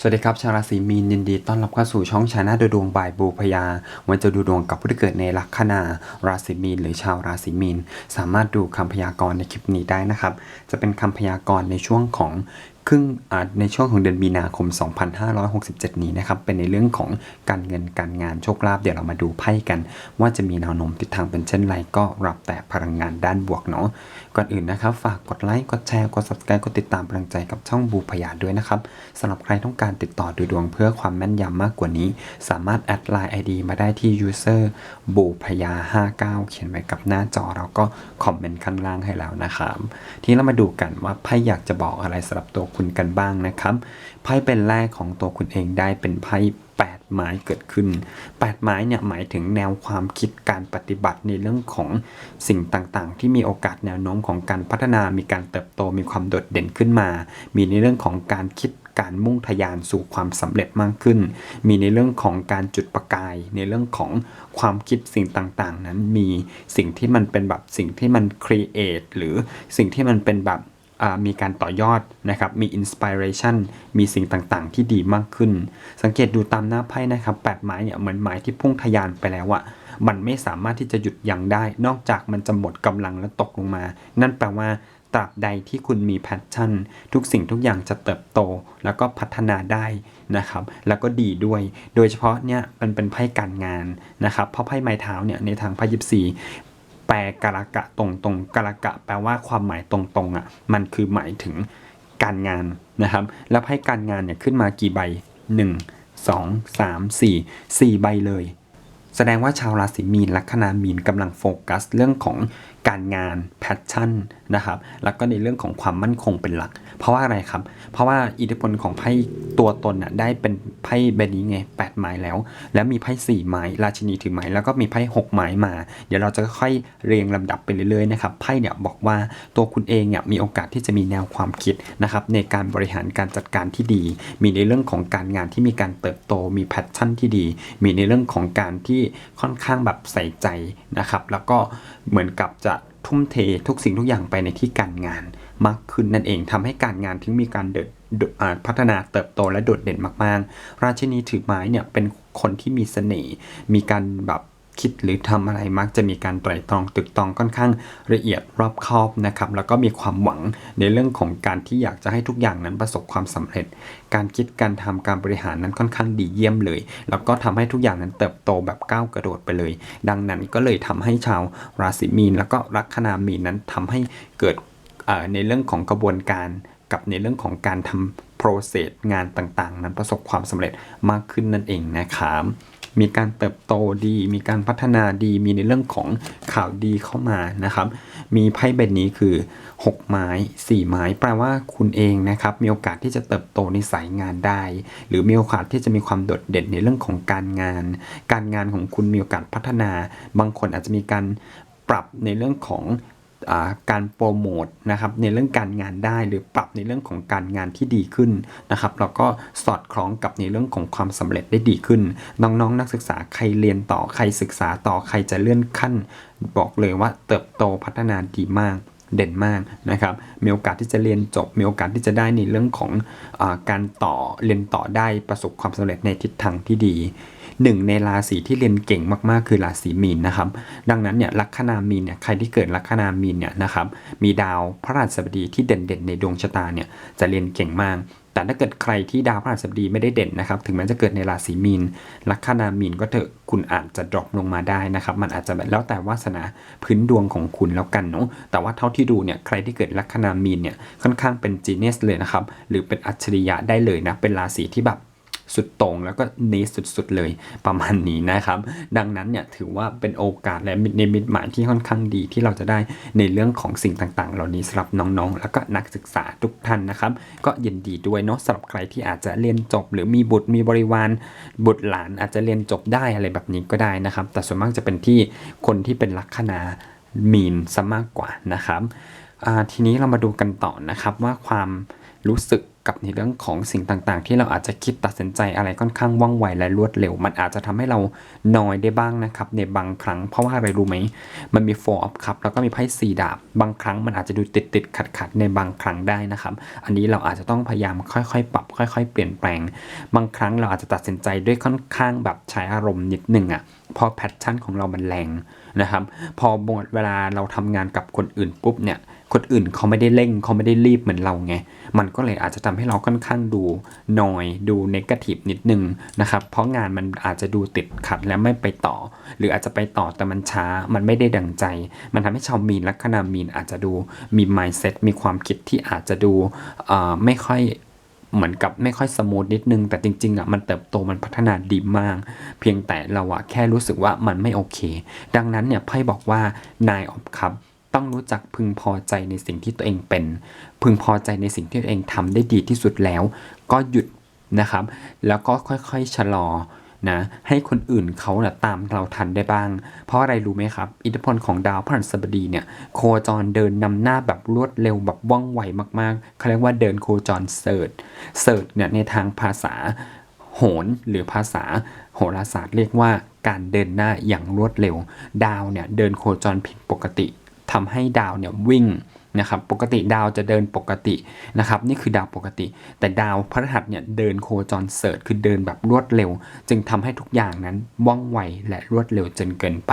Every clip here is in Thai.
สวัสดีครับ ชาวราศีมีนยินดีต้อนรับเข้าสู่ช่องชาแนลดูดวงบ่ายบูพยา วันจะดูดวงกับผู้ที่เกิดในลัคนาราศีมีนหรือชาวราศีมีน สามารถดูคำพยากรณ์ในคลิปนี้ได้นะครับ จะเป็นคำพยากรณ์ในช่วงของ ครึ่งอ่าในช่วงของเดือนมีนาคม 2567 นี้นะครับ เป็นในเรื่องของการเงินการงานโชคลาภเดี๋ยวเรามาดูไพ่กัน ว่าจะมีแนวโน้มทิศทางเป็นเช่นไรก็รับแต่พลังงานด้านบวกเนาะก่อนอื่นนะครับ ฝากกดไลค์กดแชร์กด subscribe กดติดตามกำลังใจกับช่องบูพยาด้วยนะครับสำหรับใครต้องการติดต่อดูดวงเพื่อความแม่นยำมากกว่านี้ สามารถแอดไลน์ ID มาได้ที่ user บูพยา 59 เขียนไว้กับหน้าจอเราก็คอมเมนต์ข้างล่างให้แล้วนะครับทีนี้เรามาดูกันว่าไพ่อยากจะบอกอะไรสำหรับตัวคุณกันบ้างนะครับไพ่เป็นแรกของตัวคุณเองได้เป็นไพ่8ไม้เกิดขึ้น8ไม้เนี่ยหมายถึงแนวความคิดการปฏิบัติในเรื่องของสิ่งต่างๆ ที่มีโอกาสแนวโน้มของการพัฒนา มีการเติบโต มีความโดดเด่นขึ้นมา มีในเรื่องของการคิดการมุ่งทะยานสู่ความสำเร็จมากขึ้น มีในเรื่องของการจุดประกาย ในเรื่องของความคิดสิ่งต่างๆ นั้นมีสิ่งที่มันเป็นแบบสิ่งที่มันครีเอทหรือสิ่งที่มันเป็นแบบ มีการต่อยอดนะครับ มีอินสปิเรชันมีสิ่งต่างๆ ที่ดีมากขึ้น สังเกตดูตามหน้าไพ่นะครับแปดไม้เนี่ยเหมือนไม้ที่พุ่งทะยานไปแล้วอะมันไม่สามารถที่จะหยุดยั้งได้ นอกจากมันจะหมดกำลังและตกลงมา นั่นแปลว่าตราบใดที่คุณมีแพชชั่น ทุกสิ่งทุกอย่างจะเติบโต แล้วก็พัฒนาได้นะครับ แล้วก็ดีด้วย โดยเฉพาะเนี่ยมันเป็นไพ่การงานนะครับ เพราะไพ่ไม้เท้าเนี่ยในทางไพ่ยิปซี แปลกะละกะตรงตรงกะละกะ แปลว่าความหมายตรงตรงๆอะมันคือหมายถึงการงานนะครับ แล้วให้การงานเนี่ยขึ้นมากี่ใบ 1 2 3 4 4 ใบเลย แสดงว่าชาวราศีมีนลัคนามีนกำลังโฟกัสเรื่องของการงานแพชชั่นนะครับแล้วก็ในเรื่องของความมั่นคงเป็นหลัก เพราะว่าอะไรครับ เพราะว่าอิทธิพลของไพ่ตัวตนน่ะได้เป็นไพ่ใบนี้ไงแปดไม้แล้ว แล้วมีไพ่สี่ไม้ราชินีถือไม้แล้วก็มีไพ่หกไม้มา เดี๋ยวเราจะค่อยเรียงลำดับไปเรื่อยๆนะครับไพ่เนี่ยบอกว่าตัวคุณเองเนี่ยมีโอกาสที่จะมีแนวความคิดนะครับในการบริหารการจัดการที่ดี มีในเรื่องของการงานที่มีการเติบโต มีแพชชั่นที่ดี มีในเรื่องของการที่ค่อนข้างแบบใส่ใจนะครับ แล้วก็เหมือนกับจะทุ่มเททุกสิ่งทุกอย่างไปในที่การงานมากขึ้นนั่นเองทำให้การงานที่มีการเดินเดินอ่าพัฒนาเติบโตและโดดเด่นมาก ๆ ราชินีถือไม้เนี่ยเป็นคนที่มีเสน่ห์มีการแบบ คิดหรือทำอะไรมักจะมีการไตร่ตรองตึกตองค่อนข้างละเอียดรอบคอบนะครับแล้วก็มีความหวังในเรื่องของการที่อยากจะให้ทุกอย่างนั้นประสบความสำเร็จ การคิดการทำการบริหารนั้นค่อนข้างดีเยี่ยมเลย แล้วก็ทำให้ทุกอย่างนั้นเติบโตแบบก้าวกระโดดไปเลย ดังนั้นก็เลยทำให้ชาวราศีมีน แล้วก็ลัคนามีนนั้นทำให้เกิดในเรื่องของกระบวนการกับในเรื่องของการทำ process งานต่างๆ นั้นประสบความสำเร็จมากขึ้นนั่นเองนะครับ มีการเติบโตดี มีการพัฒนาดี มีในเรื่องของข่าวดีเข้ามานะครับ มีไพ่ใบนี้คือ 6 ไม้ 4 ไม้ แปลว่าคุณเองนะครับ มีโอกาสที่จะเติบโตในสายงานได้ หรือมีโอกาสที่จะมีความโดดเด่นในเรื่องของการงาน การงานของคุณมีโอกาสพัฒนา บางคนอาจจะมีการปรับในเรื่องของ การโปรโมทนะครับในเรื่องการงานได้หรือปรับในเรื่องของการงานที่ดีขึ้นนะครับแล้วก็สอดคล้องกับในเรื่องของความสำเร็จได้ดีขึ้น น้องๆ นักศึกษาใครเรียนต่อใครศึกษาต่อใครจะเลื่อนขั้น บอกเลยว่าเติบโตพัฒนาดีมากเด่นมากนะครับ มีโอกาสที่จะเรียนจบ มีโอกาสที่จะได้ในเรื่องของอการต่อเรียนต่อได้ประสบความสำเร็จในทิศทางที่ดี หนึ่งในราศีที่เรียนเก่งมากๆ คือราศีมีนนะครับ ดังนั้นเนี่ยลัคนามีนเนี่ยใครที่เกิดลัคนามีนเนี่ยนะครับมีดาวพระราชบดีที่เด่นๆ ในดวงชะตาเนี่ยจะเรียนเก่งมากแต่ถ้าเกิดใครที่ดาวพระราชบดีไม่ได้เด่นนะครับ ถึงแม้จะเกิดในราศีมีน ลัคนามีนก็เถอะ คุณอาจจะดรอปลงมาได้นะครับ มันอาจจะแบบแล้วแต่วาสนาพื้นดวงของคุณแล้วกันเนาะ แต่ว่าเท่าที่ดูเนี่ย ใครที่เกิดลัคนามีนเนี่ย ค่อนข้างเป็นจีเนสเลยนะครับ หรือเป็นอัจฉริยะได้เลยนะ เป็นราศีที่แบบ สุดต่งแล้วก็นี้สุดๆเลยประมาณนี้นะครับ ดังนั้นเนี่ยถือว่าเป็นโอกาสและในมิตหมายที่ค่อนข้างดีที่เราจะได้ในเรื่องของสิ่งต่างๆ เหล่านี้สำหรับน้องๆ แล้วก็นักศึกษาทุกท่านนะครับ ก็ยินดีด้วยเนาะสำหรับใครที่อาจจะเรียนจบ หรือมีบุตรมีบริวารบุตรหลานอาจจะเรียนจบได้อะไรแบบนี้ก็ได้นะครับ แต่ส่วนมากจะเป็นที่คนที่เป็นลัคนามีนซะมากกว่านะครับทีนี้เรามาดูกันต่อนะครับว่าความรู้สึก กับในเรื่องของสิ่งต่างๆ ที่เราอาจจะคิดตัดสินใจอะไรค่อนข้างว่องไวและรวดเร็ว มันอาจจะทำให้เรานอยได้บ้างนะครับในบางครั้งเพราะว่าอะไรรู้ไหม มันมี four of cup แล้วก็มีไพ่สี่ดาบบางครั้งมันอาจจะดูติดติดขัดขัดในบางครั้งได้นะครับ อันนี้เราอาจจะต้องพยายามค่อยๆ ปรับ ค่อย ๆ เปลี่ยนแปลง บางครั้งเราอาจจะตัดสินใจด้วยค่อนข้างแบบใช้อารมณ์นิดนึงอะ่ะพอแพชชั่นของเรามันแรงนะครับ พอหมดเวลาเราทำงานกับคนอื่นปุ๊บเนี่ย คนอื่นเขาไม่ได้เร่งเขาไม่ได้รีบเหมือนเราไง มันก็เลยอาจจะทำให้เราค่อนข้างดูนอย ดูเนกาทีฟนิดนึงนะครับ เพราะงานมันอาจจะดูติดขัดและไม่ไปต่อ หรืออาจจะไปต่อแต่มันช้า มันไม่ได้ดังใจ มันทำให้ชาวมีนลัคนามีนอาจจะดูมี mindset มีความคิดที่อาจจะดูไม่ค่อยเหมือนกับไม่ค่อยสมูทนิดนึง แต่จริงๆอะมันเติบโตมันพัฒนาดีมาก เพียงแต่เราอะแค่รู้สึกว่ามันไม่โอเค ดังนั้นเนี่ยไพ่บอกว่านายออฟคัพ ต้องรู้จักพึงพอใจในสิ่งที่ตัวเองเป็น พึงพอใจในสิ่งที่ตัวเองทำได้ดีที่สุดแล้ว ก็หยุดนะครับ แล้วก็ค่อยๆชะลอนะให้คนอื่นเขานะตามเราทันได้บ้าง เพราะอะไรรู้ไหมครับ อิทธิพลของดาวพฤหัสบดีเนี่ยโคจรเดินนำหน้าแบบรวดเร็วแบบว่องไวมากๆเขาเรียกว่าเดินโคจรเสิร์ชเสิร์ชเนี่ยในทางภาษาโหนหรือภาษาโหราศาสตร์เรียกว่าการเดินหน้าอย่างรวดเร็ว ดาวเนี่ยเดินโคจรผิดปกติ ทำให้ดาวเนี่ยวิ่งนะครับปกติดาวจะเดินปกตินะครับนี่คือดาวปกติ แต่ดาวพฤหัสเนี่ยเดินโคจรเสิร์ชคือเดินแบบรวดเร็ว จึงทำให้ทุกอย่างนั้นว่องไวและรวดเร็วจนเกินไป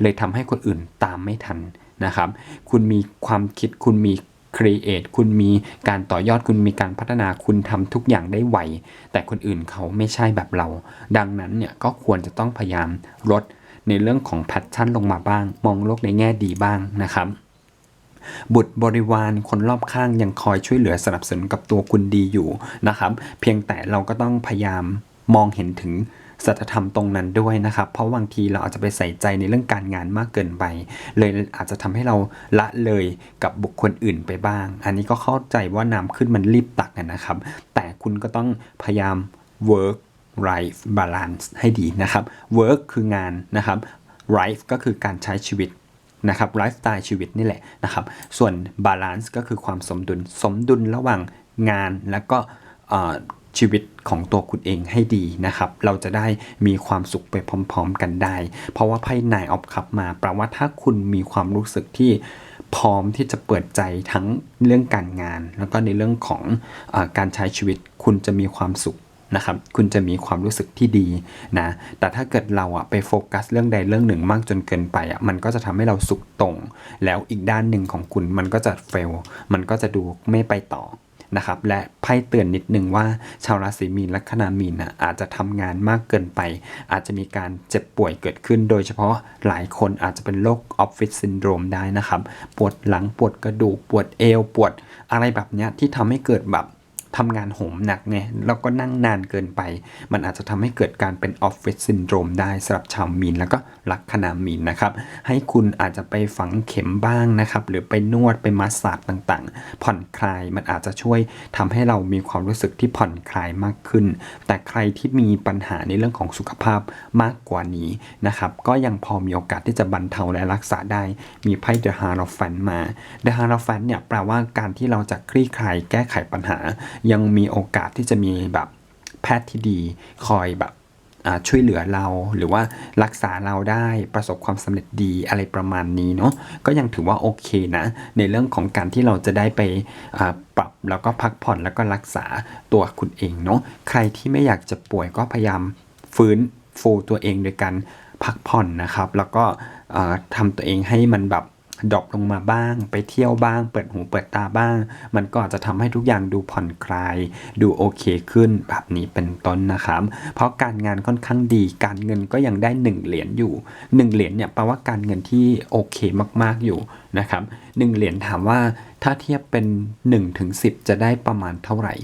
เลยทำให้คนอื่นตามไม่ทันนะครับ คุณมีความคิดคุณมี create คุณมีการต่อยอดคุณมีการพัฒนาคุณทำทุกอย่างได้ไวแต่คนอื่นเขาไม่ใช่แบบเรา ดังนั้นเนี่ยก็ควรจะต้องพยายามลด ในเรื่องของแพชชั่นลงมาบ้าง มองโลกในแง่ดีบ้างนะครับ บุตรบริวารคนรอบข้างยังคอยช่วยเหลือสนับสนุนกับตัวคุณดีอยู่นะครับ เพียงแต่เราก็ต้องพยายามมองเห็นถึงสัจธรรมตรงนั้นด้วยนะครับ เพราะบางทีเราอาจจะไปใส่ใจในเรื่องการงานมากเกินไป เลยอาจจะทำให้เราละเลยกับบุคคลอื่นไปบ้าง อันนี้ก็เข้าใจว่าน้ำขึ้นมันรีบตักนะครับ แต่คุณก็ต้องพยายาม work life balance ให้ดีนะครับ work คืองานนะครับ life ก็คือการใช้ชีวิตนะครับไลฟ์สไตล์ชีวิตนี่แหละนะครับ ส่วนบาลานซ์ก็คือความสมดุล สมดุลระหว่างงานและก็ชีวิตของตัวคุณเองให้ดีนะครับ เราจะได้มีความสุขไปพร้อมๆกันได้ เพราะว่าไพ่นายออฟคัพมาแปลว่าถ้าคุณมีความรู้สึกที่พร้อมที่จะเปิดใจทั้งเรื่องการงาน แล้วก็ในเรื่องของอการใช้ชีวิตคุณจะมีความสุข นะครับ คุณจะมีความรู้สึกที่ดีนะ แต่ถ้าเกิดเราอะไปโฟกัสเรื่องใดเรื่องหนึ่งมากจนเกินไปอะมันก็จะทำให้เราสุขตรง แล้วอีกด้านหนึ่งของคุณมันก็จะเฟล มันก็จะดูไม่ไปต่อนะครับ และไพ่เตือนนิดนึงว่าชาวราศีมีนลัคนามีนอะอาจจะทำงานมากเกินไป อาจจะมีการเจ็บป่วยเกิดขึ้น โดยเฉพาะหลายคนอาจจะเป็นโรคออฟฟิศซินโดรมได้นะครับ ปวดหลังปวดกระดูกปวดเอวปวดอะไรแบบเนี้ยที่ทำให้เกิดแบบ ทำงานโหมหนักไงแล้วก็นั่งนานเกินไป มันอาจจะทำให้เกิดการเป็นออฟฟิศซินโดรมได้สำหรับชาวมีนแล้วก็ลักคนามีนนะครับ ให้คุณอาจจะไปฝังเข็มบ้างนะครับ หรือไปนวดไปมาสซาจต่างๆ ผ่อนคลายมันอาจจะช่วยทำให้เรามีความรู้สึกที่ผ่อนคลายมากขึ้น แต่ใครที่มีปัญหาในเรื่องของสุขภาพมากกว่านี้นะครับ ก็ยังพอมีโอกาสที่จะบรรเทาและรักษาได้ มีไพ่เดอะฮาร์ฟันมาเดอะฮาร์ฟันเนี่ยแปลว่าการที่เราจะคลี่คลายแก้ไขปัญหายังมีโอกาสที่จะมีแบบแพทย์ที่ดีคอยแบบช่วยเหลือเราหรือว่ารักษาเราได้ประสบความสำเร็จดีอะไรประมาณนี้เนาะก็ยังถือว่าโอเคนะในเรื่องของการที่เราจะได้ไปปรับแล้วก็พักผ่อนแล้วก็รักษาตัวคุณเองเนาะใครที่ไม่อยากจะป่วยก็พยายามฟื้นฟูตัวเองโดยการพักผ่อนนะครับ แล้วก็อ่าทำตัวเองให้มันแบบ ดรอปลงมาบ้าง ไปเที่ยวบ้าง เปิดหูเปิดตาบ้าง มันก็อาจจะทำให้ทุกอย่างดูผ่อนคลาย ดูโอเคขึ้นแบบนี้เป็นต้นนะครับ เพราะการงานค่อนข้างดี การเงินก็ยังได้ 1 เหรียญอยู่ 1 เหรียญเนี่ยแปลว่าการเงินที่โอเคมากๆอยู่นะครับหนึ่งเหรียญถามว่าถ้าเทียบเป็น1ถึง10จะได้ประมาณเท่าไหร่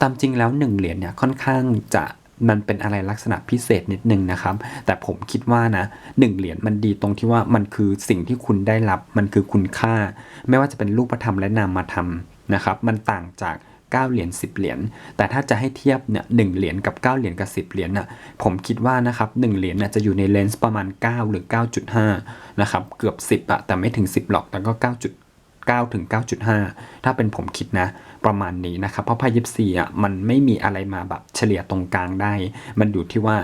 ตามจริงแล้ว 1 เหรียญเนี่ยค่อนข้างจะ มันเป็นอะไรลักษณะพิเศษนิดนึงนะครับ แต่ผมคิดว่านะหนึ่งเหรียญมันดีตรงที่ว่ามันคือสิ่งที่คุณได้รับมันคือคุณค่า ไม่ว่าจะเป็นรูปธรรมและนามธรรมนะครับ มันต่างจาก9เหรียญ10 เหรียญ แต่ถ้าจะให้เทียบเนี่ยหเหรียญกับ9เหรียญกับ10 เหรียญน่ะ ผมคิดว่านะครับ1เหรียญน่ะจะอยู่ในเลนส์ประมาณ 9 หรือ 9.5 นะครับ เกือบ 10อะแต่ไม่ถึง 10 หรอก แต่ก็ 9. ถึง9.5 ถ้าเป็นผมคิดนะ ประมาณนี้นะครับเพราะไพ่ยิปซีอะมันไม่มีอะไรมาแบบเฉลี่ยตรงกลางได้ มันอยู่ที่ว่า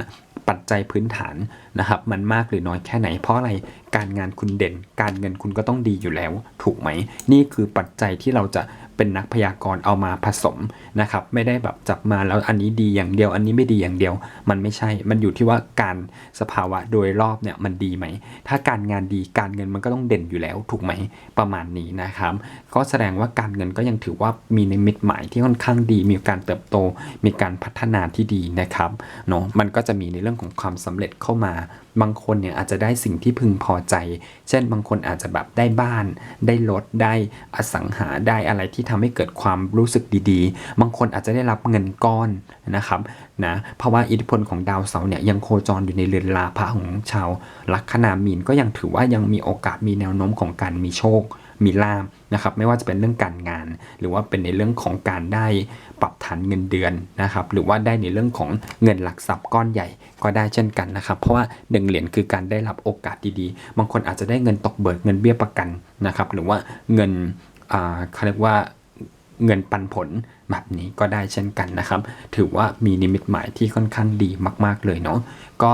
ปัจจัยพื้นฐานนะครับมันมากหรือน้อยแค่ไหน เพราะอะไรการงานคุณเด่น การเงินคุณก็ต้องดีอยู่แล้ว ถูกไหม นี่คือปัจจัยที่เราจะ เป็นนักพยากรณ์เอามาผสมนะครับไม่ได้แบบจับมาแล้วอันนี้ดีอย่างเดียว อันนี้ไม่ดีอย่างเดียว มันไม่ใช่ มันอยู่ที่ว่าการสภาวะโดยรอบเนี่ยมันดีไหม ถ้าการงานดีการเงินมันก็ต้องเด่นอยู่แล้วถูกไหมประมาณนี้นะครับ ก็แสดงว่าการเงินก็ยังถือว่ามีในมิตหมายที่ค่อนข้างดี มีการเติบโต มีการพัฒนาที่ดีนะครับเนาะมันก็จะมีในเรื่องของความสำเร็จเข้ามา บางคนเนี่ยอาจจะได้สิ่งที่พึงพอใจ เช่นบางคนอาจจะแบบได้บ้าน ได้รถได้อสังหาได้อะไรที่ทำให้เกิดความรู้สึกดีๆ บางคนอาจจะได้รับเงินก้อนนะครับนะเพราะว่าอิทธิพลของดาวเสาร์เนี่ยยังโคจรอยู่ในเรือนลาภะของชาวลัคนามีนก็ยังถือว่ายังมีโอกาสมีแนวโน้มของการมีโชคมีลาบนะครับไม่ว่าจะเป็นเรื่องการงาน หรือว่าเป็นในเรื่องของการได้ปรับฐานเงินเดือนนะครับหรือว่าได้ในเรื่องของเงินหลักทรัพย์ก้อนใหญ่ก็ได้เช่นกันนะครับ เพราะว่าหนึ่งเหรียญคือการได้รับโอกาสดีๆ บางคนอาจจะได้เงินตกเบิกเงินเบี้ยประกันนะครับหรือว่าเงินอ่าเขาเรียกว่า เงินปันผลแบบนี้ก็ได้เช่นกันนะครับ ถือว่ามีนิมิตหมายที่ค่อนข้างดีมาก ๆ เลยเนาะก็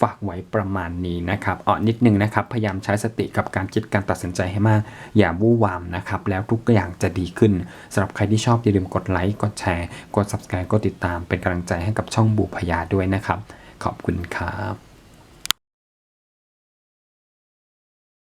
ฝากไว้ประมาณนี้นะครับอ๋อนิดนึงนะครับ พยายามใช้สติกับการคิดการตัดสินใจให้มาก อย่าวู่วามนะครับ แล้วทุกอย่างจะดีขึ้นสำหรับใครที่ชอบอย่าลืมกดไลค์กดแชร์ กด subscribe กดติดตามเป็นกำลังใจให้กับช่องบูพยาด้วยนะครับ ขอบคุณครับ